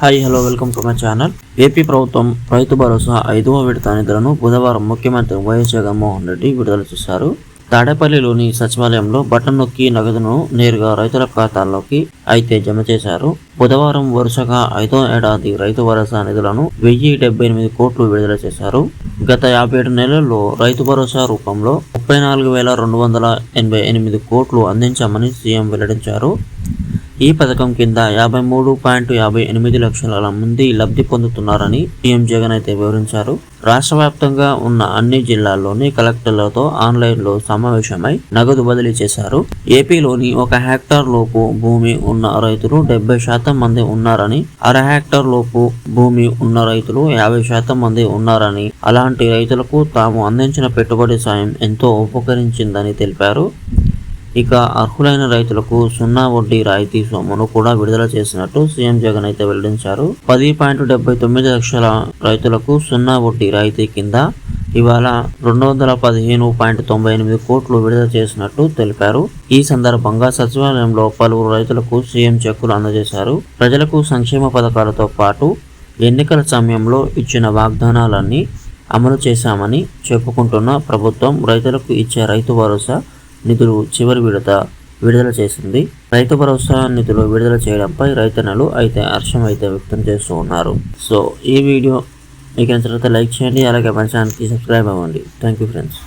Hi hello welcome to my channel AP ప్రభుత్వం రైతు భరోసా ఐదవ విడత నిధులను బుధవారం ముఖ్యమంత్రి వైఎస్ జగన్మోహన్ రెడ్డి విడుదల చేశారు. తాడేపల్లిలోని సచివాలయంలో బటన్ నొక్కి నగదును నేరుగా రైతుల ఖాతాల్లోకి అయితే జమ చేశారు. బుధవారం వరుసగా ఐదో ఏడాది రైతు భరోసా నిధులను వెయ్యి డెబ్బై ఎనిమిది కోట్లు విడుదల చేశారు. గత యాభై ఏడు నెలల్లో రైతు భరోసా రూపంలో ముప్పై నాలుగు వేల రెండు వందల ఎనభై ఎనిమిది కోట్లు అందించామని సీఎం వెల్లడించారు. ఈ పథకం కింద యాభై మూడు పాయింట్ యాభై ఎనిమిది లక్షల మంది లబ్ధి పొందుతున్నారని సీఎం జగన్ అయితే వివరించారు. రాష్ట్ర వ్యాప్తంగా ఉన్న అన్ని జిల్లాల్లోని కలెక్టర్లతో ఆన్లైన్లో సమావేశమై నగదు బదిలీ చేశారు. ఏపీలోని ఒక హెక్టార్ లోపు భూమి ఉన్న రైతులు డెబ్బై శాతం మంది ఉన్నారని అర హెక్టార్ లోపు భూమి ఉన్న రైతులు యాభై శాతం మంది ఉన్నారని అలాంటి రైతులకు తాము అందించిన పెట్టుబడి సాయం ఎంతో ఉపకరించిందని తెలిపారు. ఇక అర్హులైన రైతులకు సున్నా వడ్డీ రాయితీ సొమ్మును కూడా విడుదల చేసినట్టు సీఎం జగన్ అయితే వెల్లడించారు. పది పాయింట్ డెబ్బై తొమ్మిది లక్షల రైతులకు సున్నా వడ్డీ రాయితీ కింద ఇవాళ రెండు వందల పదిహేను పాయింట్ తొంభై ఎనిమిది కోట్లు విడుదల చేసినట్టు తెలిపారు. ఈ సందర్భంగా సచివాలయంలో పలువురు రైతులకు సీఎం చెక్కులు అందజేశారు. ప్రజలకు సంక్షేమ పథకాలతో పాటు ఎన్నికల సమయంలో ఇచ్చిన వాగ్దానాలన్నీ అమలు చేశామని చెప్పుకుంటున్న ప్రభుత్వం రైతులకు ఇచ్చే రైతు భరోసా నిధులు చివరి విడత విడుదల చేసింది. రైతు భరోసా నిధులు విడుదల చేయడంపై రైతన్నలు అయితే హర్షం అయితే వ్యక్తం చేస్తూ ఉన్నారు. సో ఈ వీడియో మీకు నచ్చినట్లయితే లైక్ చేయండి అలాగే మన ఛానల్కి సబ్స్క్రైబ్ అవ్వండి. Thank you friends.